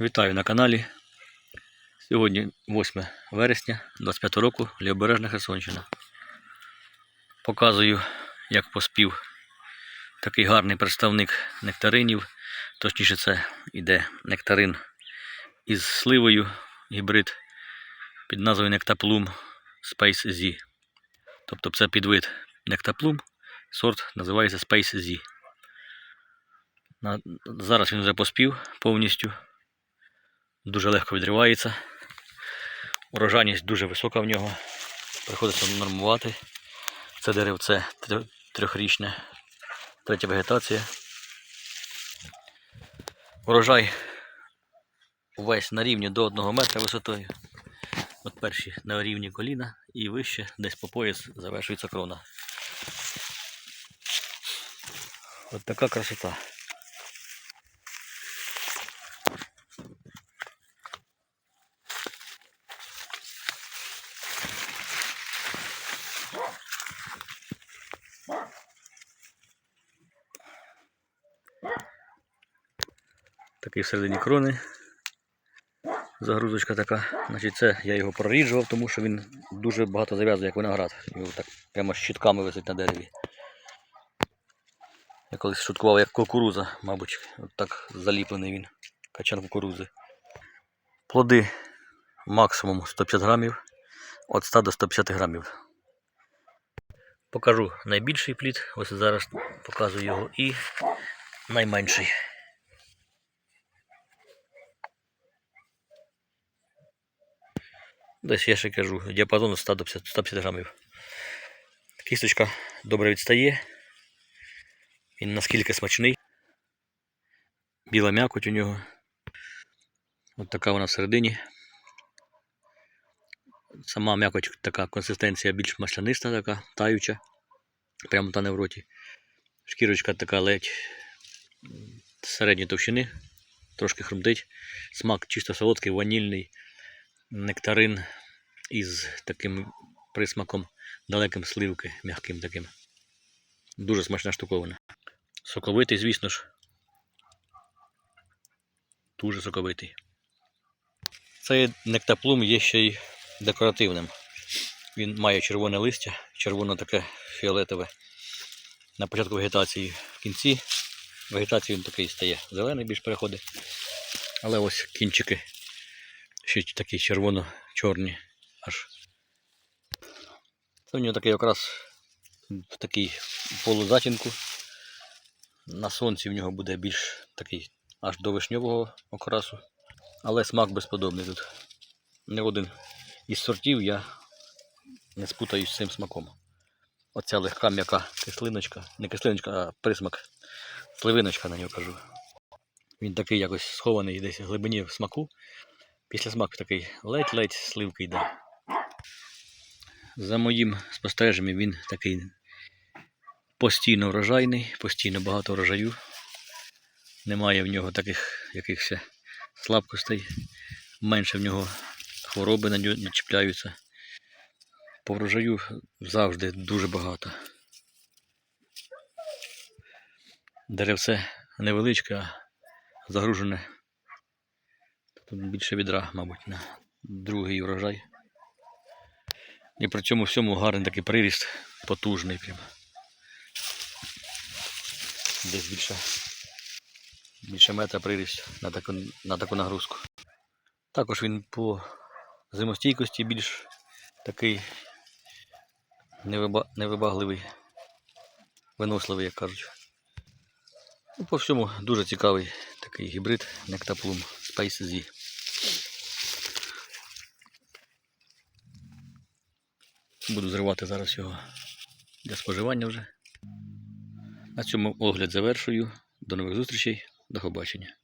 Вітаю на каналі. Сьогодні 8 вересня 25 року, Лівобережна Херсонщина. Показую, як поспів такий гарний представник нектаринів. Точніше, це йде нектарин із сливою гібрид під назвою Нектаплум Space Z. Тобто це підвид Нектаплум, сорт називається Space Z. Зараз він вже поспів повністю дуже легко відривається. Урожайність дуже висока в нього. Приходиться нормувати. Це деревце трьох- трьохрічне, третя вегетація. Урожай увесь на рівні до 1 метра висотою. От перші на рівні коліна і вище, десь по пояс завершується крона. От така красота. Такий всередині крони. Загрузочка така. Значить, це я його проріджував, тому що він дуже багато зав'язує, як виноград. Його так прямо щитками висить на дереві. Я колись шуткував, як кукуруза, мабуть. От так заліплений він. Качан кукурузи. Плоди максимум 150 грамів. Від 100 до 150 грамів. Покажу найбільший плід. Ось зараз показую його і найменший. Десь я ще кажу, діапазон 100 до 50, 150 грамів. Кісточка добре відстає. Він наскільки смачний. Біла м'якоть у нього. Ось така вона всередині. Сама м'якоть така консистенція більш масляниста, така, таюча. Прямо тане в роті. Шкірочка така ледь середньої товщини, трошки хрумтить. Смак чисто солодкий, ванільний нектарин із таким присмаком далеким сливки, м'яким таким. Дуже смачна штуковина. Соковитий, звісно ж. Дуже соковитий. Цей нектаплум є ще й декоративним. Він має червоне листя, червоне таке фіолетове. На початку вегетації в кінці вегетації він такий стає зелений більш переходить. Але ось кінчики ще такі червоно-чорні аж. Це в нього такий якраз в такій полузатінку. На сонці в нього буде більш такий аж до вишньового окрасу. Але смак безподобний тут. Не один із сортів я не спутаюсь з цим смаком. Оця легка м'яка кислиночка, не кислиночка, а присмак. Сливиночка на нього кажу. Він такий якось схований десь в глибині в смаку. Після смак такий ледь-ледь сливки йде. За моїм спостереженням він такий постійно врожайний, постійно багато врожаю. Немає в нього таких якихось слабкостей. Менше в нього хвороби на нього не чіпляються. По врожаю завжди дуже багато. Деревце невеличке, а загружене Тут більше відра, мабуть, на другий урожай. І при цьому всьому гарний такий приріст, потужний прям. Десь більше, більше метра приріст на таку, на таку нагрузку. Також він по зимостійкості більш такий невиба, невибагливий, виносливий, як кажуть. Ну, по всьому дуже цікавий такий гібрид Нектаплум Space Z. Буду зривати зараз його для споживання вже. На цьому огляд завершую. До нових зустрічей. До побачення.